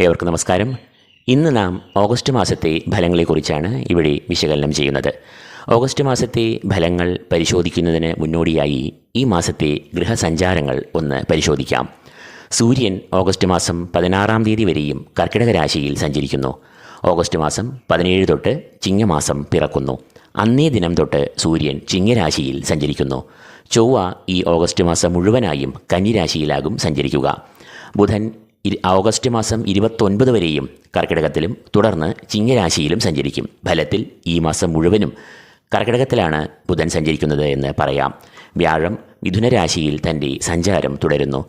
ഏവർക്കും നമസ്കാരം. ഇന്ന് നാം ഓഗസ്റ്റ് മാസത്തെ ഫലങ്ങളെക്കുറിച്ചാണ് ഇവിടെ വിശകലനം ചെയ്യുന്നത്. ഓഗസ്റ്റ് മാസത്തെ ഫലങ്ങൾ പരിശോധിക്കുന്നതിന് മുന്നോടിയായി ഈ മാസത്തെ ഗൃഹസഞ്ചാരങ്ങൾ ഒന്ന് പരിശോധിക്കാം. സൂര്യൻ ഓഗസ്റ്റ് മാസം പതിനാറാം തീയതി വരെയും കർക്കിടക രാശിയിൽ സഞ്ചരിക്കുന്നു. ഓഗസ്റ്റ് മാസം പതിനേഴ് തൊട്ട് ചിങ്ങമാസം പിറക്കുന്നു. അന്നേ ദിനം തൊട്ട് സൂര്യൻ ചിങ്ങരാശിയിൽ സഞ്ചരിക്കുന്നു. ചൊവ്വ ഈ ഓഗസ്റ്റ് മാസം മുഴുവനായും കന്നിരാശിയിലാകും സഞ്ചരിക്കുക. ബുധൻ ഓഗസ്റ്റ് മാസം ഇരുപത്തൊൻപത് വരെയും കർക്കിടകത്തിലും തുടർന്ന് ചിങ്ങരാശിയിലും സഞ്ചരിക്കും. ഫലത്തിൽ ഈ മാസം മുഴുവനും കർക്കിടകത്തിലാണ് ബുധൻ സഞ്ചരിക്കുന്നത് എന്ന് പറയാം. വ്യാഴം മിഥുനരാശിയിൽ തന്റെ സഞ്ചാരം തുടരുന്നു.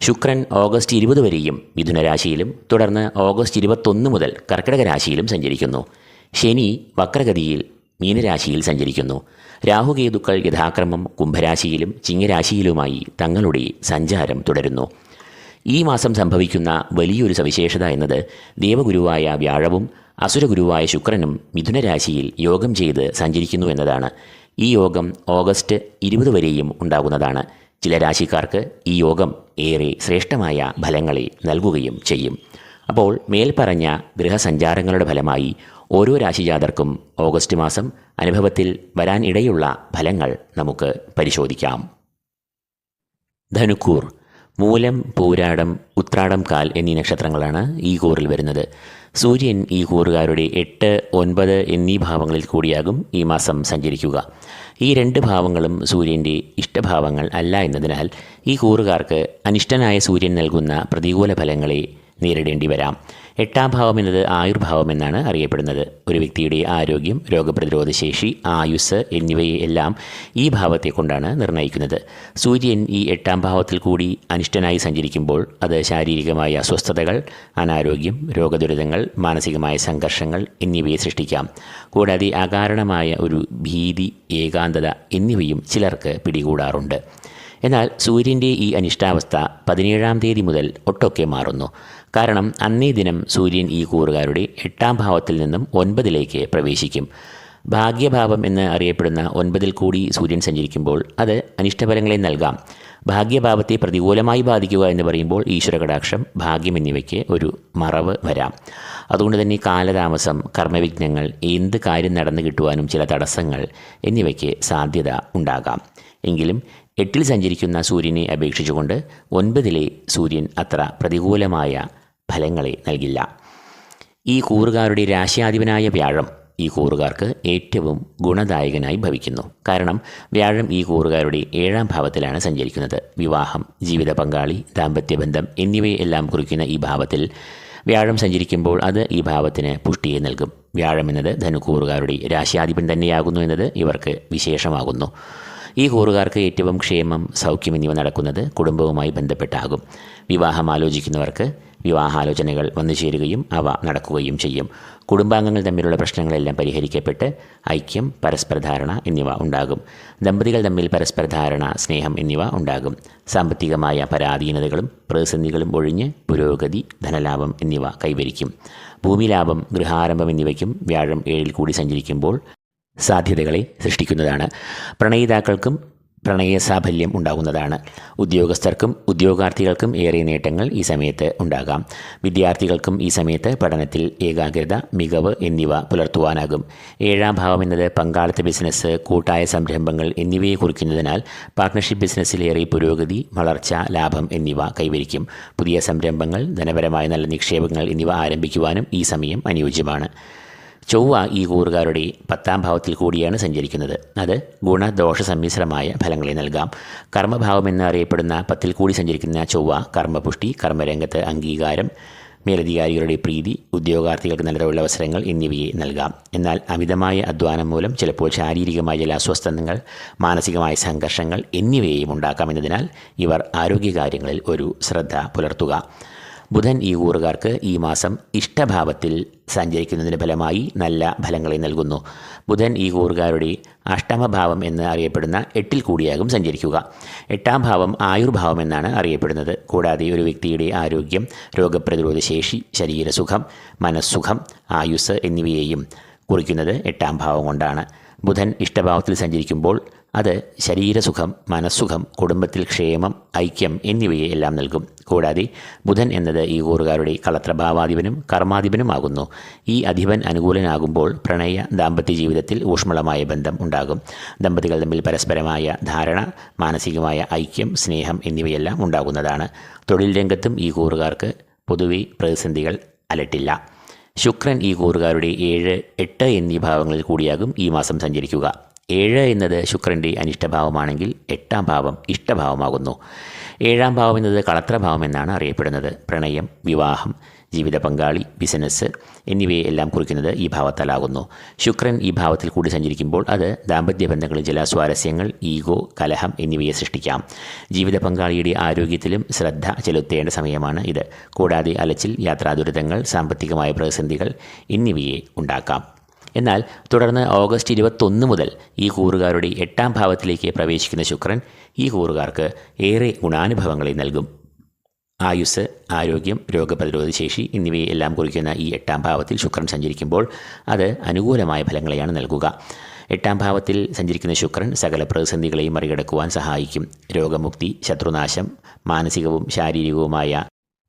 ശുക്രൻ ഓഗസ്റ്റ് ഇരുപത് വരെയും മിഥുനരാശിയിലും തുടർന്ന് ഓഗസ്റ്റ് ഇരുപത്തൊന്ന് മുതൽ കർക്കിടക രാശിയിലും സഞ്ചരിക്കുന്നു. ശനി വക്രഗതിയിൽ മീനരാശിയിൽ സഞ്ചരിക്കുന്നു. രാഹുകേതുക്കൾ യഥാക്രമം കുംഭരാശിയിലും ചിങ്ങരാശിയിലുമായി തങ്ങളുടെ സഞ്ചാരം തുടരുന്നു. ഈ മാസം സംഭവിക്കുന്ന വലിയൊരു സവിശേഷത എന്നത് ദേവഗുരുവായ വ്യാഴവും അസുരഗുരുവായ ശുക്രനും മിഥുനരാശിയിൽ യോഗം ചെയ്ത് സഞ്ചരിക്കുന്നു എന്നതാണ്. ഈ യോഗം ഓഗസ്റ്റ് ഇരുപത് വരെയും ഉണ്ടാകുന്നതാണ്. ചില രാശിക്കാർക്ക് ഈ യോഗം ഏറെ ശ്രേഷ്ഠമായ ഫലങ്ങളെ നൽകുകയും ചെയ്യും. അപ്പോൾ മേൽപ്പറഞ്ഞ ഗൃഹസഞ്ചാരങ്ങളുടെ ഫലമായി ഓരോ രാശിജാതർക്കും ഓഗസ്റ്റ് മാസം അനുഭവത്തിൽ വരാനിടയുള്ള ഫലങ്ങൾ നമുക്ക് പരിശോധിക്കാം. ധനുക്കൂർ മൂലം പൂരാടം ഉത്രാടം കാൽ എന്നീ നക്ഷത്രങ്ങളാണ് ഈ കൂറിൽ വരുന്നത്. സൂര്യൻ ഈ കൂറുകാരുടെ എട്ട് ഒൻപത് എന്നീ ഭാവങ്ങളിൽ കൂടിയാകും ഈ മാസം സഞ്ചരിക്കുക. ഈ രണ്ട് ഭാവങ്ങളും സൂര്യന്റെ ഇഷ്ടഭാവങ്ങൾ അല്ല എന്നതിനാൽ ഈ കൂറുകാർക്ക് അനിഷ്ടനായ സൂര്യൻ നൽകുന്ന പ്രതികൂല ഫലങ്ങളെ നേരിടേണ്ടി വരാം. എട്ടാം ഭാവം എന്നത് ആയുർഭാവം എന്നാണ് അറിയപ്പെടുന്നത്. ഒരു വ്യക്തിയുടെ ആരോഗ്യം രോഗപ്രതിരോധ ശേഷി ആയുസ് എന്നിവയെ എല്ലാം ഈ ഭാവത്തെ കൊണ്ടാണ് നിർണയിക്കുന്നത്. സൂര്യൻ ഈ എട്ടാം ഭാവത്തിൽ കൂടി അനിഷ്ടനായി സഞ്ചരിക്കുമ്പോൾ അത് ശാരീരികമായ അസ്വസ്ഥതകൾ അനാരോഗ്യം രോഗദുരിതങ്ങൾ മാനസികമായ സംഘർഷങ്ങൾ എന്നിവയെ സൃഷ്ടിക്കാം. കൂടാതെ അകാരണമായ ഒരു ഭീതി ഏകാന്തത എന്നിവയും ചിലർക്ക് പിടികൂടാറുണ്ട്. എന്നാൽ സൂര്യന്റെ ഈ അനിഷ്ടാവസ്ഥ പതിനേഴാം തീയതി മുതൽ ഒട്ടൊക്കെ മാറുന്നു. കാരണം അന്നേ ദിനം സൂര്യൻ ഈ കൂറുകാരുടെ എട്ടാം ഭാവത്തിൽ നിന്നും ഒൻപതിലേക്ക് പ്രവേശിക്കും. ഭാഗ്യഭാവം എന്ന് അറിയപ്പെടുന്ന ഒൻപതിൽ കൂടി സൂര്യൻ സഞ്ചരിക്കുമ്പോൾ അത് അനിഷ്ടഫലങ്ങളെ നൽകാം. ഭാഗ്യഭാവത്തെ പ്രതികൂലമായി ബാധിക്കുക എന്ന് പറയുമ്പോൾ ഈശ്വരകടാക്ഷം ഭാഗ്യം എന്നിവയ്ക്ക് ഒരു മറവ് വരാം. അതുകൊണ്ട് തന്നെ കാലതാമസം കർമ്മവിഘ്നങ്ങൾ എന്ത് കാര്യം നടന്നു കിട്ടുവാനും ചില തടസ്സങ്ങൾ എന്നിവയ്ക്ക് സാധ്യത ഉണ്ടാകാം. എങ്കിലും എട്ടിൽ സഞ്ചരിക്കുന്ന സൂര്യനെ അപേക്ഷിച്ചുകൊണ്ട് ഒൻപതിലെ സൂര്യൻ അത്ര പ്രതികൂലമായ ഫലങ്ങളെ നൽകില്ല. ഈ കൂറുകാരുടെ രാശ്യാധിപനായ വ്യാഴം ഈ കൂറുകാർക്ക് ഏറ്റവും ഗുണദായകനായി ഭവിക്കുന്നു. കാരണം വ്യാഴം ഈ കൂറുകാരുടെ ഏഴാം ഭാവത്തിലാണ് സഞ്ചരിക്കുന്നത്. വിവാഹം ജീവിത പങ്കാളി ദാമ്പത്യബന്ധം എന്നിവയെല്ലാം കുറിക്കുന്ന ഈ ഭാവത്തിൽ വ്യാഴം സഞ്ചരിക്കുമ്പോൾ അത് ഈ ഭാവത്തിന് പുഷ്ടിയെ നൽകും. വ്യാഴം എന്നത് ധനുക്കൂറുകാരുടെ രാശ്യാധിപൻ തന്നെയാകുന്നു എന്നത് ഇവർക്ക് വിശേഷമാകുന്നു. ഈ കൂറുകാർക്ക് ഏറ്റവും ക്ഷേമം സൗഖ്യം എന്നിവ നടക്കുന്നത് കുടുംബവുമായി ബന്ധപ്പെട്ടാകും. വിവാഹം ആലോചിക്കുന്നവർക്ക് വിവാഹാലോചനകൾ വന്നു ചേരുകയും അവ നടക്കുകയും ചെയ്യും. കുടുംബാംഗങ്ങൾ തമ്മിലുള്ള പ്രശ്നങ്ങളെല്ലാം പരിഹരിക്കപ്പെട്ട് ഐക്യം പരസ്പരധാരണ എന്നിവ ഉണ്ടാകും. ദമ്പതികൾ തമ്മിൽ പരസ്പരധാരണ സ്നേഹം എന്നിവ ഉണ്ടാകും. സാമ്പത്തികമായ പരാധീനതകളും പ്രതിസന്ധികളും ഒഴിഞ്ഞ് പുരോഗതി ധനലാഭം എന്നിവ കൈവരിക്കും. ഭൂമിലാഭം ഗൃഹാരംഭം എന്നിവയ്ക്കും വ്യാഴം ഏഴിൽ കൂടി സഞ്ചരിക്കുമ്പോൾ സാധ്യതകളെ സൃഷ്ടിക്കുന്നതാണ്. പ്രണയിതാക്കൾക്കും പ്രണയ സാഫല്യം ഉണ്ടാകുന്നതാണ്. ഉദ്യോഗസ്ഥർക്കും ഉദ്യോഗാർത്ഥികൾക്കും ഏറെ നേട്ടങ്ങൾ ഈ സമയത്ത് ഉണ്ടാകാം. വിദ്യാർത്ഥികൾക്കും ഈ സമയത്ത് പഠനത്തിൽ ഏകാഗ്രത മികവ് എന്നിവ പുലർത്തുവാനാകും. ഏഴാം ഭാവം എന്നത് പങ്കാളിത്ത ബിസിനസ് കൂട്ടായ സംരംഭങ്ങൾ എന്നിവയെ കുറിക്കുന്നതിനാൽ പാർട്ട്ണർഷിപ്പ് ബിസിനസ്സിലേറെ പുരോഗതി വളർച്ച ലാഭം എന്നിവ കൈവരിക്കും. പുതിയ സംരംഭങ്ങൾ ധനപരമായ നല്ല നിക്ഷേപങ്ങൾ എന്നിവ ആരംഭിക്കുവാനും ഈ സമയം അനുയോജ്യമാണ്. ചൊവ്വ ഈ കൂറുകാരുടെ പത്താം ഭാവത്തിൽ കൂടിയാണ് സഞ്ചരിക്കുന്നത്. അത് ഗുണദോഷ സമ്മിശ്രമായ ഫലങ്ങളെ നൽകാം. കർമ്മഭാവം എന്നറിയപ്പെടുന്ന പത്തിൽ കൂടി സഞ്ചരിക്കുന്ന ചൊവ്വ കർമ്മപുഷ്ടി കർമ്മരംഗത്ത് അംഗീകാരം മേലധികാരികളുടെ പ്രീതി ഉദ്യോഗാർത്ഥികൾക്ക് നല്ല തൊഴിലവസരങ്ങൾ എന്നിവയെ നൽകാം. എന്നാൽ അമിതമായ അധ്വാനം മൂലം ചിലപ്പോൾ ശാരീരികമായ ചില അസ്വസ്ഥതകൾ മാനസികമായ സംഘർഷങ്ങൾ എന്നിവയെയും ഉണ്ടാക്കാമെന്നതിനാൽ ഇവർ ആരോഗ്യകാര്യങ്ങളിൽ ഒരു ശ്രദ്ധ പുലർത്തുക. ബുധൻ ഈ കൂറുകാർക്ക് ഈ മാസം ഇഷ്ടഭാവത്തിൽ സഞ്ചരിക്കുന്നതിന് ഫലമായി നല്ല ഫലങ്ങളെ നൽകുന്നു. ബുധൻ ഈ കൂറുകാരുടെ അഷ്ടമഭാവം എന്ന് അറിയപ്പെടുന്ന എട്ടിൽ കൂടിയാകും സഞ്ചരിക്കുക. എട്ടാം ഭാവം ആയുർഭാവം എന്നാണ് അറിയപ്പെടുന്നത്. കൂടാതെ ഒരു വ്യക്തിയുടെ ആരോഗ്യം രോഗപ്രതിരോധ ശേഷി ശരീരസുഖം മനസ്സുഖം ആയുസ് എന്നിവയെയും കുറിക്കുന്നത് എട്ടാം ഭാവം കൊണ്ടാണ്. ബുധൻ ഇഷ്ടഭാവത്തിൽ സഞ്ചരിക്കുമ്പോൾ അത് ശരീരസുഖം മനസ്സുഖം കുടുംബത്തിൽ ക്ഷേമം ഐക്യം എന്നിവയെ എല്ലാം നൽകും. കൂടാതെ ബുധൻ എന്നത് ഈ കൂറുകാരുടെ കളത്രഭാവാധിപനും കർമാധിപനുമാകുന്നു. ഈ അധിപൻ അനുകൂലനാകുമ്പോൾ പ്രണയ ദാമ്പത്യ ജീവിതത്തിൽ ഊഷ്മളമായ ബന്ധം ഉണ്ടാകും. ദമ്പതികൾ തമ്മിൽ പരസ്പരമായ ധാരണ മാനസികമായ ഐക്യം സ്നേഹം എന്നിവയെല്ലാം ഉണ്ടാകുന്നതാണ്. തൊഴിൽ രംഗത്തും ഈ കൂറുകാർക്ക് പൊതുവെ പ്രതിസന്ധികൾ അലട്ടില്ല. ശുക്രൻ ഈ കൂറുകാരുടെ ഏഴ് എട്ട് എന്നീ ഭാവങ്ങളിൽ കൂടിയാകും ഈ മാസം സഞ്ചരിക്കുക. ഏഴ് എന്നത് ശുക്രന്റെ അനിഷ്ടഭാവമാണെങ്കിൽ എട്ടാം ഭാവം ഇഷ്ടഭാവമാകുന്നു. ഏഴാം ഭാവം എന്നത് കളത്രഭാവം എന്നാണ് അറിയപ്പെടുന്നത്. പ്രണയം വിവാഹം ജീവിത പങ്കാളി ബിസിനസ് എന്നിവയെ എല്ലാം കുറിക്കുന്നത് ഈ ഭാവത്താലാകുന്നു ശുക്രൻ ഈ ഭാവത്തിൽ കൂടി സഞ്ചരിക്കുമ്പോൾ അത് ദാമ്പത്യ ബന്ധങ്ങളിൽ ചില സ്വാരസ്യങ്ങൾ ഈഗോ കലഹം എന്നിവയെ സൃഷ്ടിക്കാം. ജീവിത പങ്കാളിയുടെ ആരോഗ്യത്തിലും ശ്രദ്ധ ചെലുത്തേണ്ട സമയമാണ് ഇത്. കൂടാതെ അലച്ചിൽ യാത്രാ ദുരിതങ്ങൾ സാമ്പത്തികമായ പ്രതിസന്ധികൾ എന്നിവയെ ഉണ്ടാക്കാം. എന്നാൽ തുടർന്ന് ഓഗസ്റ്റ് ഇരുപത്തൊന്ന് മുതൽ ഈ കൂറുകാരുടെ എട്ടാം ഭാവത്തിലേക്ക് പ്രവേശിക്കുന്ന ശുക്രൻ ഈ കൂറുകാർക്ക് ഏറെ ഗുണാനുഭവങ്ങളെ നൽകും. ആയുസ് ആരോഗ്യം രോഗപ്രതിരോധ ശേഷി എന്നിവയെല്ലാം കുറിക്കുന്ന ഈ എട്ടാം ഭാവത്തിൽ ശുക്രൻ സഞ്ചരിക്കുമ്പോൾ അത് അനുകൂലമായ ഫലങ്ങളെയാണ് നൽകുക. എട്ടാം ഭാവത്തിൽ സഞ്ചരിക്കുന്ന ശുക്രൻ സകല പ്രതിസന്ധികളെയും മറികടക്കുവാൻ സഹായിക്കും. രോഗമുക്തി ശത്രുനാശം മാനസികവും ശാരീരികവുമായ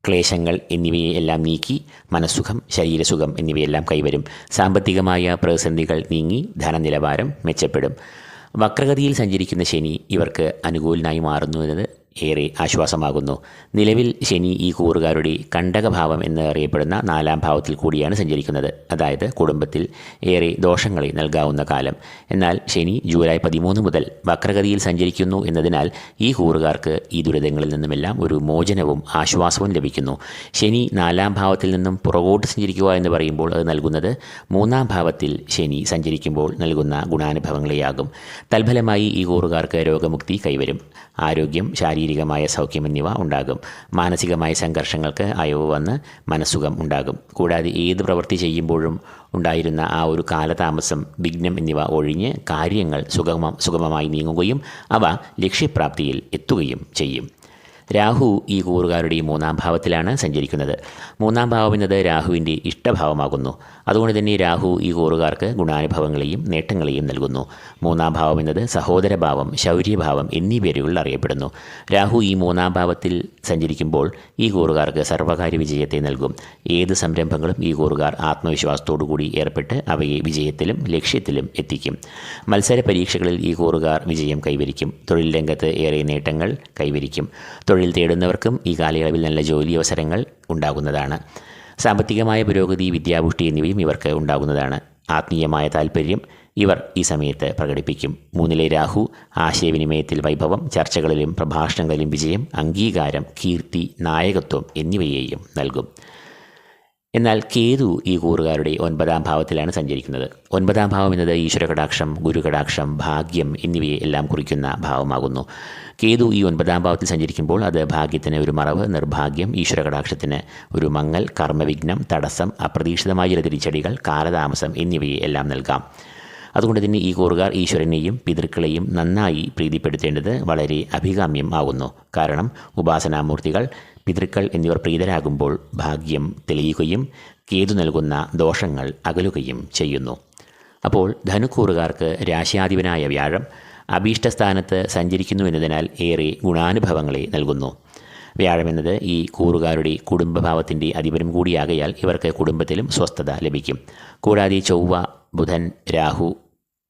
ക്ലേശങ്ങൾ എന്നിവയെല്ലാം നീക്കി മനസ്സുഖം ശരീരസുഖം എന്നിവയെല്ലാം കൈവരും. സാമ്പത്തികമായ പ്രതിസന്ധികൾ നീങ്ങി ധനനിലവാരം മെച്ചപ്പെടും. വക്രഗതിയിൽ സഞ്ചരിക്കുന്ന ശനി ഇവർക്ക് അനുകൂലനായി മാറുന്നു എന്നത് ഏറെ ആശ്വാസമാകുന്നു. നിലവിൽ ശനി ഈ കൂറുകാരുടെ കണ്ടകഭാവം എന്ന് അറിയപ്പെടുന്ന നാലാം ഭാവത്തിൽ കൂടിയാണ് സഞ്ചരിക്കുന്നത്. അതായത് കുടുംബത്തിൽ ഏറെ ദോഷങ്ങളെ നൽകാവുന്ന കാലം. എന്നാൽ ശനി ജൂലൈ പതിമൂന്ന് മുതൽ വക്രഗതിയിൽ സഞ്ചരിക്കുന്നു എന്നതിനാൽ ഈ കൂറുകാർക്ക് ഈ ദുരിതങ്ങളിൽ നിന്നുമെല്ലാം ഒരു മോചനവും ആശ്വാസവും ലഭിക്കുന്നു. ശനി നാലാം ഭാവത്തിൽ നിന്നും പുറകോട്ട് സഞ്ചരിക്കുക എന്ന് പറയുമ്പോൾ അത് നൽകുന്നത് മൂന്നാം ഭാവത്തിൽ ശനി സഞ്ചരിക്കുമ്പോൾ നൽകുന്ന ഗുണാനുഭവങ്ങളെയാകും. തൽഫലമായി ഈ കൂറുകാർക്ക് രോഗമുക്തി കൈവരും. ആരോഗ്യം ശാരീരികമായ സൗഖ്യം എന്നിവ ഉണ്ടാകും. മാനസികമായ സംഘർഷങ്ങൾക്ക് അയവ് വന്ന് മനസ്സുഖം ഉണ്ടാകും. കൂടാതെ ഏത് പ്രവൃത്തി ചെയ്യുമ്പോഴും ഉണ്ടായിരുന്ന ആ ഒരു കാലതാമസം വിഘ്നം എന്നിവ ഒഴിഞ്ഞ് കാര്യങ്ങൾ സുഗമ സുഗമമായി നീങ്ങുകയും അവ ലക്ഷ്യപ്രാപ്തിയിൽ എത്തുകയും ചെയ്യും. രാഹു ഈ കൂറുകാരുടെ മൂന്നാം ഭാവത്തിലാണ് സഞ്ചരിക്കുന്നത്. മൂന്നാം ഭാവം എന്നത് രാഹുവിന്റെ ഇഷ്ടഭാവമാകുന്നു. അതുകൊണ്ട് തന്നെ രാഹു ഈ കൂറുകാർക്ക് ഗുണാനുഭവങ്ങളെയും നേട്ടങ്ങളെയും നൽകുന്നു. മൂന്നാം ഭാവം എന്നത് സഹോദരഭാവം ശൗര്യഭാവം എന്നീ പേരുകളിൽ അറിയപ്പെടുന്നു. രാഹു ഈ മൂന്നാം ഭാവത്തിൽ സഞ്ചരിക്കുമ്പോൾ ഈ കൂറുകാർക്ക് സർവകാര്യ വിജയത്തെ നൽകും. ഏത് സംരംഭങ്ങളും ഈ കൂറുകാർ ആത്മവിശ്വാസത്തോടുകൂടി ഏർപ്പെട്ട് അവയെ വിജയത്തിലും ലക്ഷ്യത്തിലും എത്തിക്കും. മത്സര പരീക്ഷകളിൽ ഈ കൂറുകാർ വിജയം കൈവരിക്കും. തൊഴിൽ രംഗത്ത് ഏറെ നേട്ടങ്ങൾ കൈവരിക്കും. തൊഴിൽ തേടുന്നവർക്കും ഈ കാലയളവിൽ നല്ല ജോലി അവസരങ്ങൾ ഉണ്ടാകുന്നതാണ്. സാമ്പത്തികമായ പുരോഗതി വിദ്യാപുഷ്ടി എന്നിവയും ഇവർക്ക് ഉണ്ടാകുന്നതാണ്. ആത്മീയമായ താല്പര്യം ഇവർ ഈ സമയത്ത് പ്രകടിപ്പിക്കും. മൂന്നിലെ രാഹു ആശയവിനിമയത്തിൽ വൈഭവം ചർച്ചകളിലും പ്രഭാഷണങ്ങളിലും വിജയം അംഗീകാരം കീർത്തി നായകത്വം എന്നിവയെയും നൽകും. എന്നാൽ കേതു ഈ കൂറുകാരുടെ ഒൻപതാം ഭാവത്തിലാണ് സഞ്ചരിക്കുന്നത്. ഒൻപതാം ഭാവം എന്നത് ഈശ്വരകടാക്ഷം ഗുരുകടാക്ഷം ഭാഗ്യം എന്നിവയെ എല്ലാം കുറിക്കുന്ന ഭാവമാകുന്നു. കേതു ഈ ഒൻപതാം ഭാവത്തിൽ സഞ്ചരിക്കുമ്പോൾ അത് ഭാഗ്യത്തിന് ഒരു മറവ് നിർഭാഗ്യം ഈശ്വരകടാക്ഷത്തിന് ഒരു മങ്ങൽ കർമ്മവിഘ്നം തടസ്സം അപ്രതീക്ഷിതമായ ചില തിരിച്ചടികൾ കാലതാമസം എന്നിവയെ എല്ലാം നൽകാം. അതുകൊണ്ട് തന്നെ ഈ കൂറുകാർ ഈശ്വരനെയും പിതൃക്കളെയും നന്നായി പ്രീതിപ്പെടുത്തേണ്ടത് വളരെ അഭികാമ്യം ആകുന്നു. കാരണം ഉപാസനാമൂർത്തികൾ പിതൃക്കൾ എന്നിവർ പ്രീതരാകുമ്പോൾ ഭാഗ്യം തെളിയുകയും കേതു നൽകുന്ന ദോഷങ്ങൾ അകലുകയും ചെയ്യുന്നു. അപ്പോൾ ധനുക്കൂറുകാർക്ക് രാശ്യാധിപനായ വ്യാഴം അഭീഷ്ടസ്ഥാനത്ത് സഞ്ചരിക്കുന്നു എന്നതിനാൽ ഏറെ ഗുണാനുഭവങ്ങളെ നൽകുന്നു. വ്യാഴമെന്നത് ഈ കൂറുകാരുടെ കുടുംബഭാവത്തിന്റെ അധിപനും കൂടിയാകയാൽ ഇവർക്ക് കുടുംബത്തിലും സ്വസ്ഥത ലഭിക്കും. കൂടാതെ ചൊവ്വ ബുധൻ രാഹു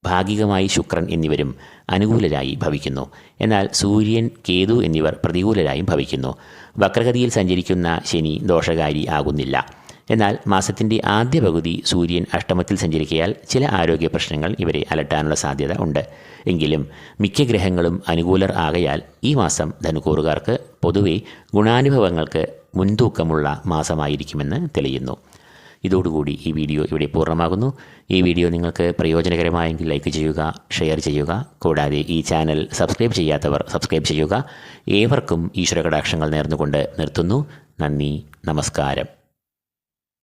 ഭാഗികമായി ശുക്രൻ എന്നിവരും അനുകൂലരായി ഭവിക്കുന്നു. എന്നാൽ സൂര്യൻ കേതു എന്നിവർ പ്രതികൂലരായും ഭവിക്കുന്നു. വക്രഗതിയിൽ സഞ്ചരിക്കുന്ന ശനി ദോഷകാരി ആകുന്നില്ല. എന്നാൽ മാസത്തിന്റെ ആദ്യ പകുതി സൂര്യൻ അഷ്ടമത്തിൽ സഞ്ചരിക്കയാൽ ചില ആരോഗ്യ പ്രശ്നങ്ങൾ ഇവരെ അലട്ടാനുള്ള സാധ്യത ഉണ്ട്. എങ്കിലും മിക്ക ഗ്രഹങ്ങളും അനുകൂലർ ആകയാൽ ഈ മാസം ധനുക്കൂറുകാർക്ക് പൊതുവെ ഗുണാനുഭവങ്ങൾക്ക് മുൻതൂക്കമുള്ള മാസമായിരിക്കുമെന്ന് തെളിയുന്നു. ഇതോടുകൂടി ഈ വീഡിയോ ഇവിടെ പൂർണമാകുന്നു. ഈ വീഡിയോ നിങ്ങൾക്ക് പ്രയോജനകരമായെങ്കിൽ ലൈക്ക് ചെയ്യുക ഷെയർ ചെയ്യുക കൂടാതെ ഈ ചാനൽ സബ്സ്ക്രൈബ് ചെയ്യാത്തവർ സബ്സ്ക്രൈബ് ചെയ്യുക. ഏവർക്കും ഈശ്വര കടാക്ഷങ്ങൾ നേർന്നുകൊണ്ട് നിർത്തുന്നു. നന്ദി നമസ്കാരം.